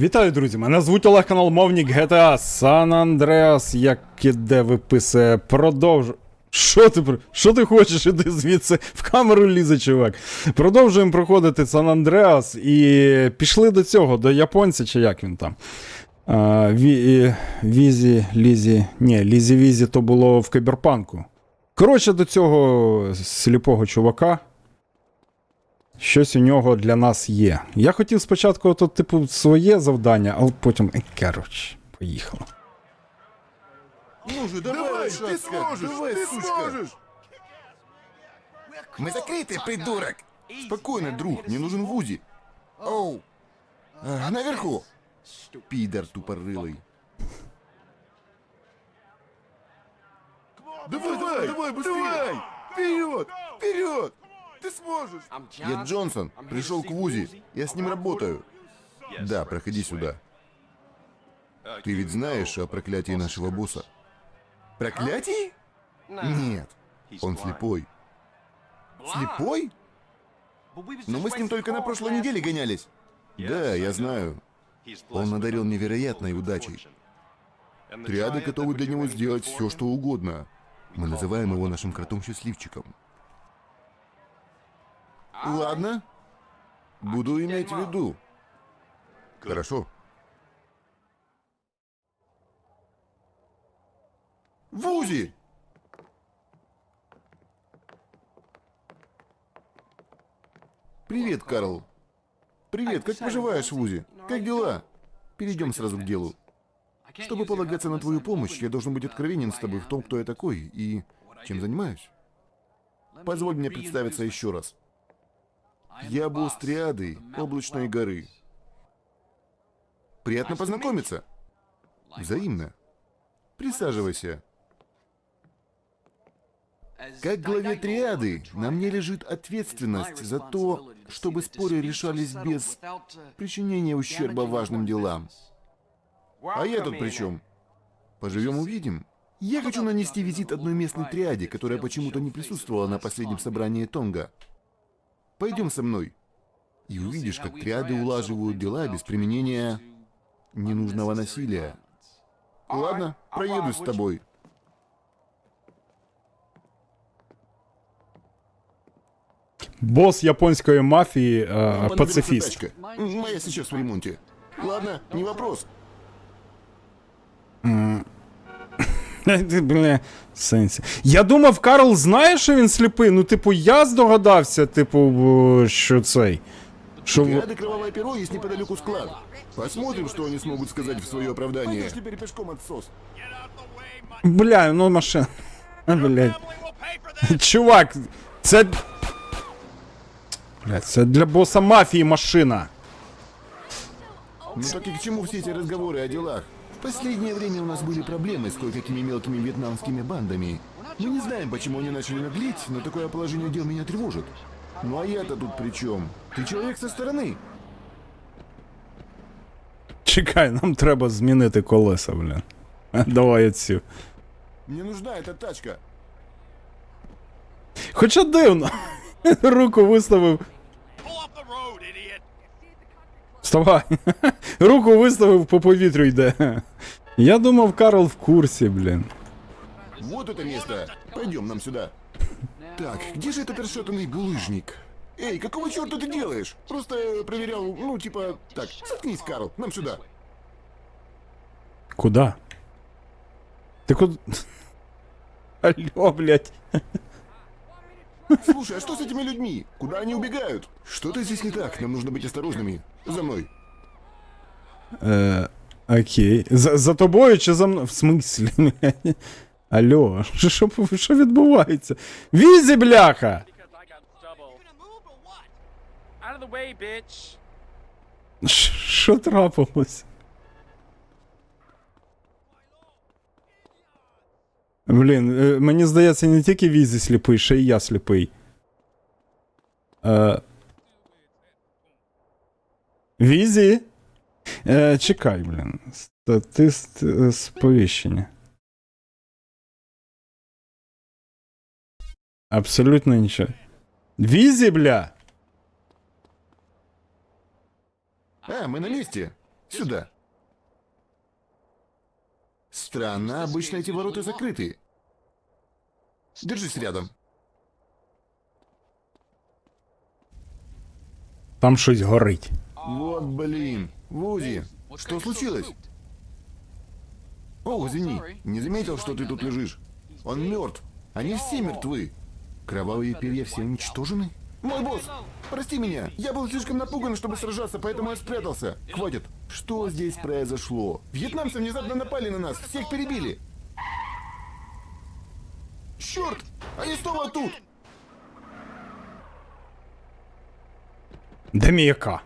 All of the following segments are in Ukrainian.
Вітаю, друзі! Мене звуть Олег канал Мовник GTA San Andreas, як іде виписує, продовж. Що ти що ти хочеш? Іди звідси в камеру лізе, чувак. Продовжуємо проходити San Andreas і пішли до цього, до японця, чи як він там. А, ві, візі, Лізі. Ні, Лізі Візі то було в Киберпанку. Коротше, до цього сліпого чувака Щось у нього для нас є. Я хотів спочатку, ото, типу, своє завдання, але потім. е, Коротше, поїхало. Ну же, давай, Давай, лошадка, ты сможешь, давай, ты сучка. сможешь! Мы закрыты, придурок! Спокойно, друг, мне нужен Вузи. Оу. А, наверху. Пидор тупорылый. Давай, давай, давай, быстрее! Вперед! Вперед! Ты сможешь! Я Джонсон, пришел к Вузи. Я с ним работаю. Да, проходи сюда. Ты ведь знаешь о проклятии нашего босса? Проклятии? Нет, он слепой. Слепой? Но мы с ним только на прошлой неделе гонялись. Да, я знаю. Он надарил невероятной удачей. Триады готовы для него сделать все, что угодно. Мы называем его нашим кротом-счастливчиком. Ладно. Буду иметь в виду. Хорошо. Вузи! Привет, Карл. Привет, как поживаешь, Вузи? Как дела? Перейдем сразу к делу. Чтобы полагаться на твою помощь, я должен быть откровенен с тобой в том, кто я такой и чем занимаюсь. Позволь мне представиться еще раз. Я босс Триады, Облачной горы. Приятно познакомиться. Взаимно. Присаживайся. Как главе Триады, на мне лежит ответственность за то, чтобы споры решались без причинения ущерба важным делам. А я тут при чем? Поживем увидим. Я хочу нанести визит одной местной триаде, которая почему-то не присутствовала на последнем собрании Тонга. Пойдем со мной. И увидишь, как триады улаживают дела без применения ненужного насилия. Ладно, проеду с тобой. Бос японської мафії, е, Понадобится пацифіст. тачка. Моя сейчас в ремонте. Ладно, не вопрос. Ти, Бля, сенсі. Я думав, Карл знає, що він сліпий. Ну, типу, я здогадався, типу, в- що цей. Що. в- Триады Кровавое Перо есть неподалеку склад. Посмотрим, что они смогут сказать в свое оправдание. Пойдешь теперь пешком отсос. Бля, ну машина. А, Блядь. Чувак, це. Блядь, це для боса мафії машина. Ну так и к чему все эти разговоры о делах? В последнее время у нас были проблемы с кое-какими мелкими вьетнамскими бандами. Мы не знаем, почему они начали наглеть, но такое положение дел меня тревожит. Ну а я-то тут при чем? Ты человек со стороны. Чекай, нам треба змінити колеса, бля. Давай оцю. Мне нужна эта тачка. Хоча дивно. Руку виставив. Вставай. Руку виставив по повітрю йде. Я думав, Карл в курсі, блін. Вот это место. Пойдем нам сюда. Так, где же этот расшатанный булыжник? Эй, какого черта ты делаешь? Просто э, проверял, ну, типа... Так, заткнись, Карл, нам сюда. Куда? Ти куди? Алло, блядь. Слушай, а что с этими людьми? Куда они убегают? Что-то здесь не так, нам нужно быть осторожными. За мной. Е, окей. За, за тобою чи за мною? В смислі? блядь? Алло, що, що, що відбувається? Візі, бляха! Because I Блін, е, мені здається, не тільки Візі сліпий, ще й я сліпий. Е... Візі? Е, чекай, блін. Статист е, сповіщення. Абсолютно нічого. Візі, бля! А, мы на месте. Сюда. Странно, обычно эти ворота закрыты. Держись рядом. Там щось горить. Вот блин. Вузи, что случилось? О, извини, не заметил, что ты тут лежишь. Он мертв. Они все мертвы. Кровавые перья все уничтожены? Мой босс, прости меня. Я был слишком напуган, чтобы сражаться, поэтому я спрятался. Хватит. Что здесь произошло? Вьетнамцы внезапно напали на нас, всех перебили. Черт! Они снова тут! Де м'яка?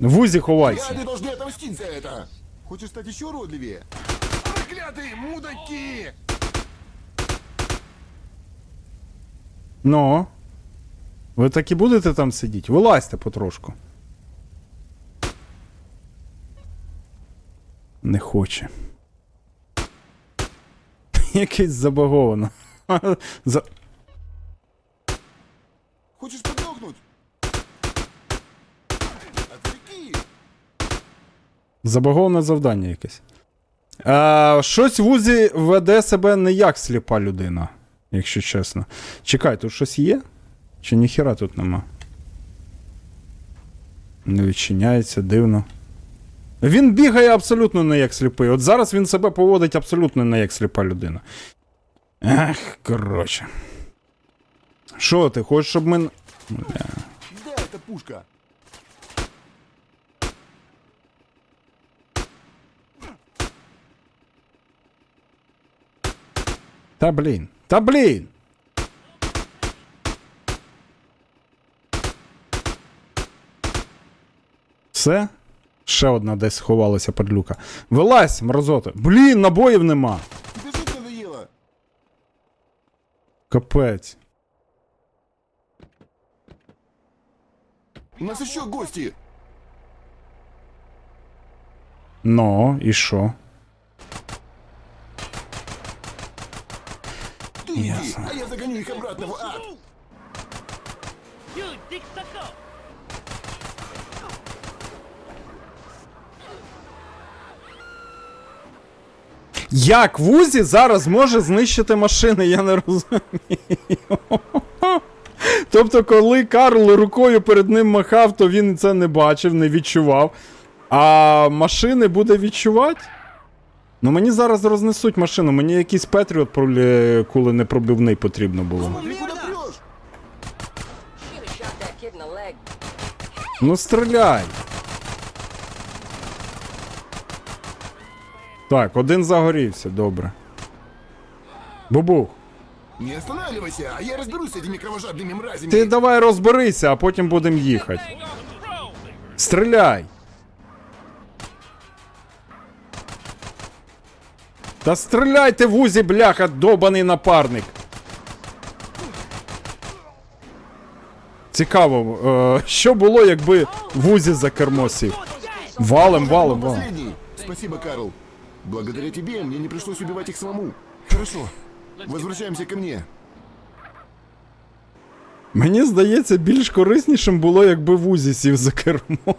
Вузі ховайся. Яды должны отомстить за это! Хочешь стать еще уродливее? Проклятые мудаки! Ну. Ви так і будете там сидіти? Вилазьте потрошку. Не хоче. Якийсь забаговано. За... Хочешь подохнуть? Забаговане завдання якесь. Е, щось Вузі веде себе не як сліпа людина, якщо чесно. Чекай, тут щось є? Чи ніхіра тут нема? Не відчиняється, дивно. Він бігає абсолютно не як сліпий. От зараз він себе поводить абсолютно не як сліпа людина. Ех, коротше. Що ти, хочеш, щоб ми. Бля. Да, это пушка. Та блін. Та блін. Все? Ще одна десь сховалася падлюка. Вилазь, мразота. Блін, набоїв нема. Тебе жить надоело. Капець. У нас еще гости. Ну, і що? Ты иди, Ясно. а я загоню их обратно в ад. Dick sucker! Як Вузі зараз може знищити машини, я не розумію. Тобто, коли Карл рукою перед ним махав, то він це не бачив, не відчував. А машини буде відчувати? Ну мені зараз рознесуть машину, мені якийсь Петріот пролі... коли не пробивний потрібно було. Смотри, куда Так, один загорівся, добре. Бубух. Не останавливайся, а я разберусь с этими кровожадными мразями. Ти давай розберися, а потім будемо їхати. Стріляй! Та стріляйте в узі, бляха, добаний напарник. Цікаво, е, що було, якби в узі за кермо сів. Валим, валим, валим. Последний. Спасибо, Карл. Благодаря тебе мне не пришлось убивать их самому. Хорошо. Возвращаемся ко мне. Мені здається, більш кориснішим було, якби в узі сів за кермо.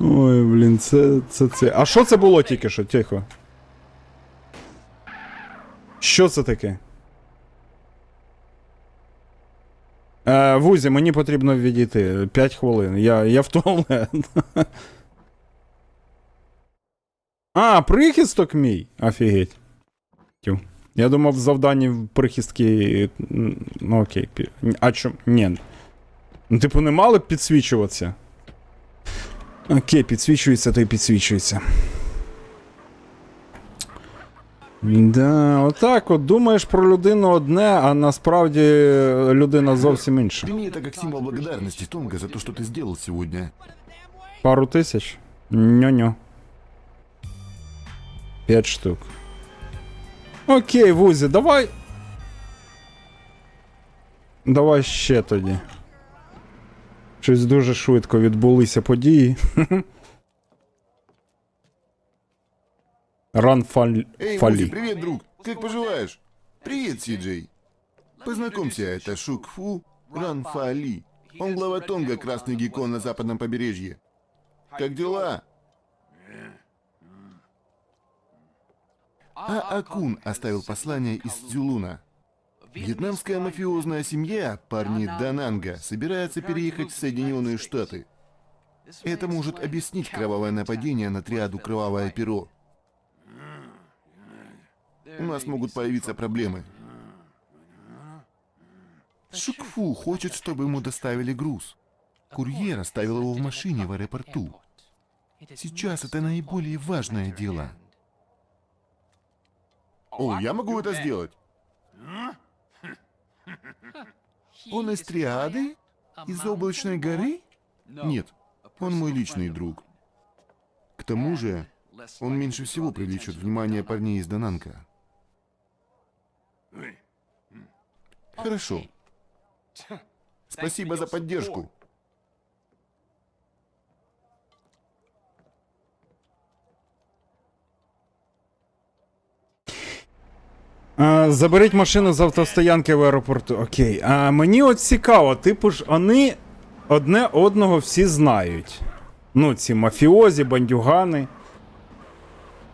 Ой, блін, це, це, це. А що це було тільки що? Тихо. Що це таке? Е, Вузі, мені потрібно відійти. 5 хвилин. Я, я в туалет. А, прихисток мій. Офігеть. Я думав, в завданні в прихистки. Ну окей. А чому? Ні. Ну, типу, не мали б підсвічуватися. Окей, підсвічується, то й підсвічується. Да, отак от думаєш про людину одне, а насправді людина зовсім інша. Прими это как символ благодарности, Тонга, за то, что ты сделал сегодня. Пару тисяч? Ньо-ньо. П'ять штук. Окей, Вузі, давай. Давай ще тоді. Щось дуже швидко відбулися події. Ран фаль... Эй, фалі. Музи, привет, друг. Как поживаешь? Привет, Си-Джей. Познакомься, это Шук Фу Ранфали. Он глава Тонга, красный геккон на западном побережье. Как дела? А Акун оставил послание из Цзюлуна. Вьетнамская мафиозная семья, парни Дананга, собирается переехать в Соединенные Штаты. Это может объяснить кровавое нападение на триаду «Кровавое перо». У нас могут появиться проблемы. Шукфу хочет, чтобы ему доставили груз. Курьер оставил его в машине в аэропорту. Сейчас это наиболее важное дело. О, я могу это сделать. Он из триады? Из облачной горы? Нет, он мой личный друг. К тому же, он меньше всего привлечет внимание парней из Дананка. Хорошо. Спасибо за поддержку. А, заберіть машину з автостоянки в аеропорту. Окей. А мені от цікаво, типу ж, вони одне одного всі знають. Ну, ці мафіозі, бандюгани.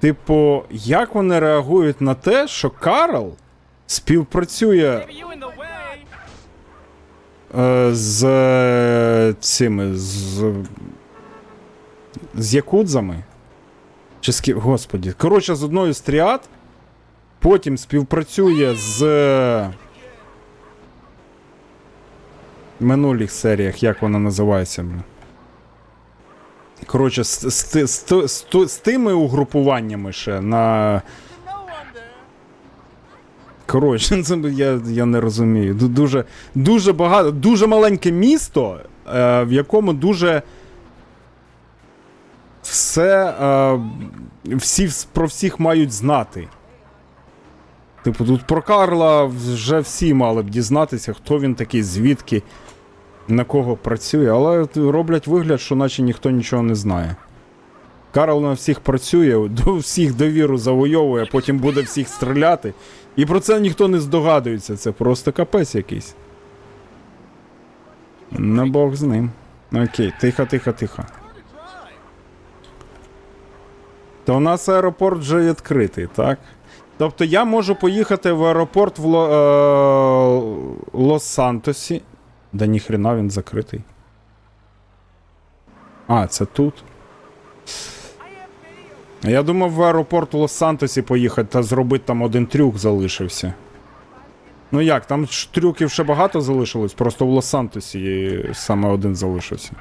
Типу, як вони реагують на те, що Карл співпрацює е, з е, цими. з. з якудзами? Чи з ки... Господі. Коротше, з одною з тріад. Потім співпрацює з. е, минулих серіях, як вона називається. Коротше, з, з, з, з, з, тими угрупуваннями ще на. Коротше, це я, я не розумію. Дуже, дуже багато, дуже маленьке місто, е, в якому дуже все. Е, всі про всіх мають знати. Типу, тут про Карла вже всі мали б дізнатися, хто він такий, звідки, на кого працює, але роблять вигляд, що наче ніхто нічого не знає. Карл на всіх працює, до всіх довіру завойовує, потім буде всіх стріляти. І про це ніхто не здогадується, це просто капець якийсь. На Бог з ним. Окей, тихо, тихо, тихо. То у нас аеропорт вже відкритий, так? Тобто я можу поїхати в аеропорт в Ло, е, Лос-Сантосі. Да ніхрена він закритий. А, це тут. Я думав в аеропорт в Лос-Сантосі поїхати та зробити там один трюк залишився. Ну як, там ж трюків ще багато залишилось, просто в Лос-Сантосі саме один залишився.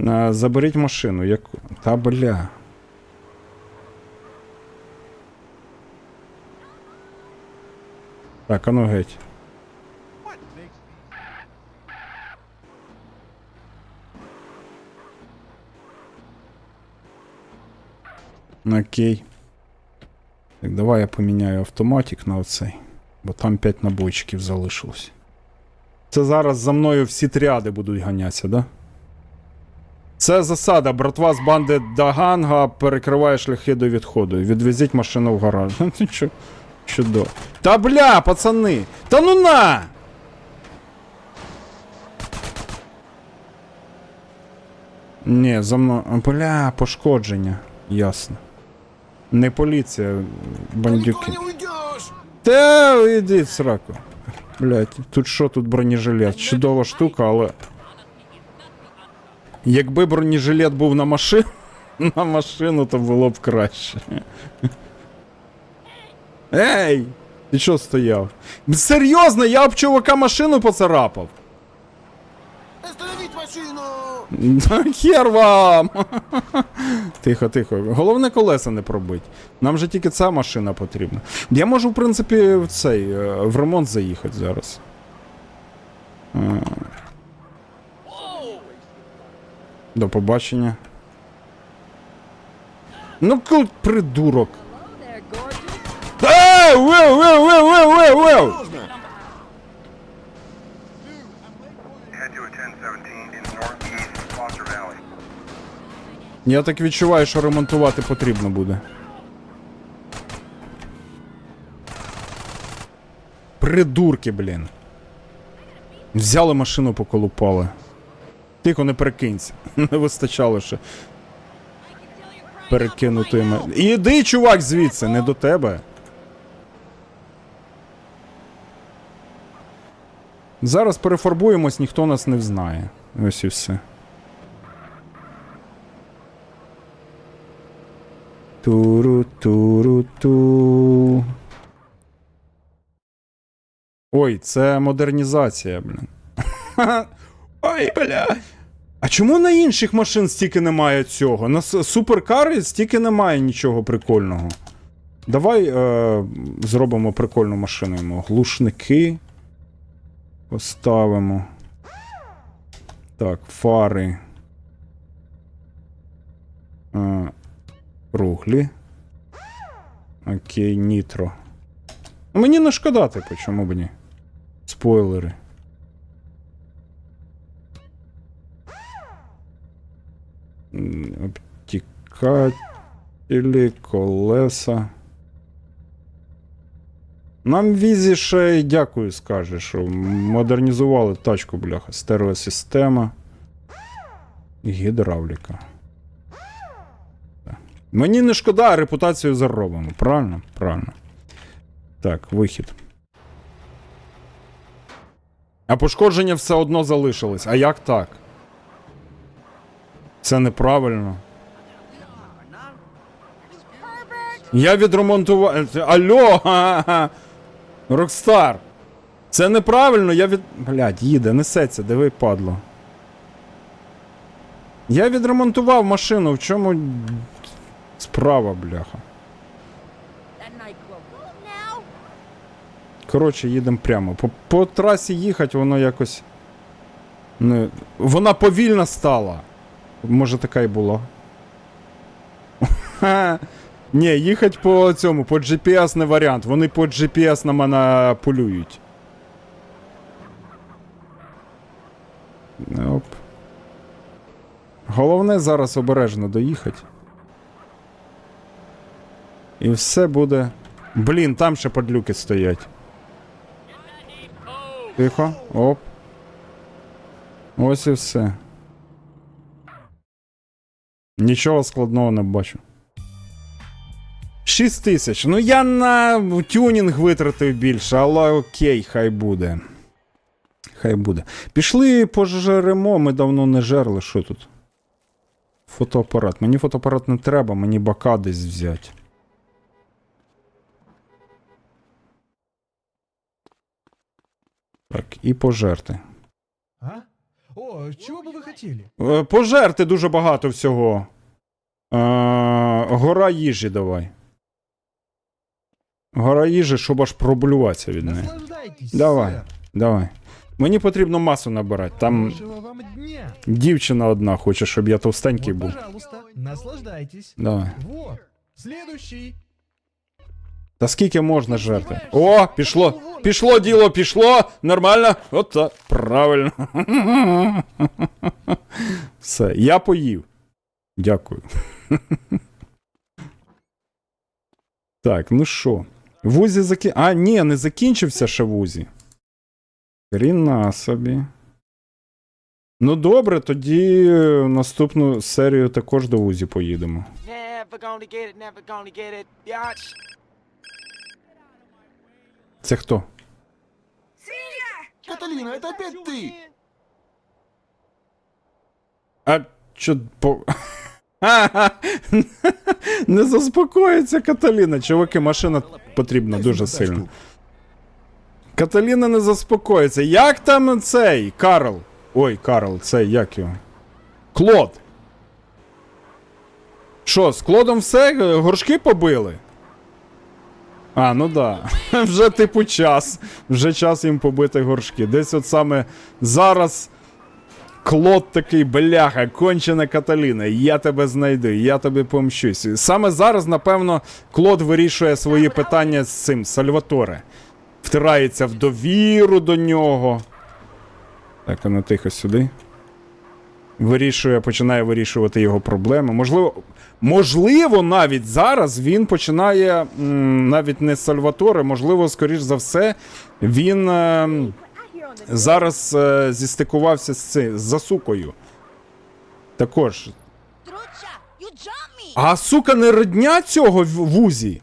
Е, Заберіть машину, як. Та бля. Так, а ну геть. Окей. Так, давай я поміняю автоматик на оцей. Бо там 5 набойчиків залишилось. Це зараз за мною всі тріади будуть ганятися, да? Це засада, братва з банди Даганга перекриває шляхи до відходу. Відвезіть машину в гараж. Ну, Чудово. Та бля, пацани! Та ну на! Ні, за мною. Бля, пошкодження. Ясно. Не поліція, бандюки. Та іди в сраку. Блять, тут що тут бронежилет? Чудова штука, але. Якби бронежилет був на машину, на машину, то було б краще. Ей! Ти що стояв? Серйозно, я об чувака машину поцарапав. Остановить машину! Хер вам! Тихо, тихо. Головне колеса не пробить. Нам же тільки ця машина потрібна. Я можу, в принципі, в цей е, в ремонт заїхати зараз. Е. До побачення. Ну, придурок. To a 1017 in northeast Foster Valley. Я так відчуваю, що ремонтувати потрібно буде. Придурки, блін. Взяли машину, поколупали. Тихо, не перекинься. Не вистачало ще перекинути мене. Іди, чувак, звідси, не до тебе. Зараз перефарбуємось, ніхто нас не взнає. Ось і все. Туру туру ту. Ой, це модернізація, блін. Ой, бля. А чому на інших машин стільки немає цього? На суперкари стільки немає нічого прикольного. Давай е, зробимо прикольну машину йому. Глушники. Поставимо. Так, фари. Е, круглі. Окей, нітро. Мені не шкода, типу, чому б ні? Спойлери. Обтікателі, колеса. Нам візі ще й дякую скаже, що модернізували тачку, бляха. Стереосистема. Гідравліка. Мені не шкода, а репутацію заробимо. Правильно? Правильно. Так, вихід. А пошкодження все одно залишились. А як так? Це неправильно. Я відремонтував. Алло! Рокстар! Це неправильно, я від. Блядь, їде, несеться, диви, падло. Я відремонтував машину, в чому справа, бляха. Коротше, їдемо прямо. По, по трасі їхати, воно якось. Не... Вона повільна стала. Може, така і була. Ні, їхати по цьому, по GPS не варіант. Вони по GPS на мене полюють. Оп. Головне зараз обережно доїхати. І все буде. Блін, там ще подлюки стоять. Тихо. Оп. Ось і все. Нічого складного не бачу. 6 тисяч. Ну я на тюнінг витратив більше, але окей, хай буде. Хай буде. Пішли пожеремо, ми давно не жерли. Що тут? Фотоапарат. Мені фотоапарат не треба, мені бока десь взяти. Так, і пожерти. А? О, чего бы вы хотели? Е, Пожерти дуже багато всього. Е, гора їжі давай. Гора їжі, щоб аж проблюватися від неї. Давай. сэр. Давай. Мені потрібно масу набирати. Там дівчина одна хоче, щоб я товстенький Вот, був. наслаждайтесь. Давай. Вот, следующий. Та скільки можна жерти? О, пішло! Пішло діло, пішло! Нормально! От так. Правильно. Все, я поїв. Дякую. Так, ну що? Вузі закі... А, ні, не закінчився ще вузі. Хріна собі. Ну добре, тоді е, наступну серію також до вузі поїдемо. Це хто? Каталина, это опять ты! А чо по. Не заспокоїться Каталіна. Чуваки, машина потрібна дуже сильно. Каталіна не заспокоїться. Як там цей Карл? Ой, Карл, цей, як його? Клод. Що, з Клодом все? Горшки побили? А, ну да. Вже типу час. Вже час їм побити горшки. Десь от саме зараз. Клод такий, бляха, кончена Каталіна, я тебе знайду, я тобі помщусь. Саме зараз, напевно, Клод вирішує свої питання з цим Сальваторе. Втирається в довіру до нього. Так, а ну тихо сюди. Вирішує, починає вирішувати його проблеми. Можливо, можливо, навіть зараз він починає м, навіть не з Сальваторе, можливо, скоріш за все, він. hear зараз е, зістикувався з цим з засукою. Також. А сука не родня цього в вузі?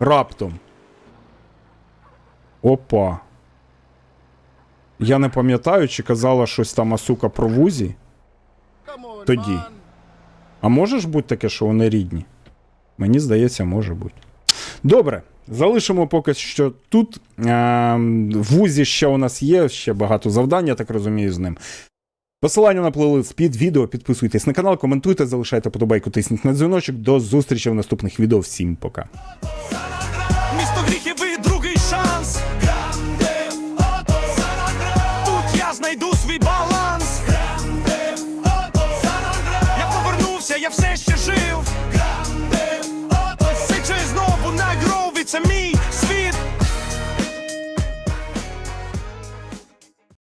Раптом. Опа. Я не пам'ятаю, чи казала щось там Асука про вузі. Тоді. А може ж бути таке, що вони рідні? Мені здається, може бути. Добре, залишимо поки що тут. Ем, В вузі ще у нас є, ще багато завдань, я так розумію, з ним. Посилання на плейлист під відео, підписуйтесь на канал, коментуйте, залишайте подобайку, тисніть на дзвіночок. До зустрічі в наступних відео. Всім пока.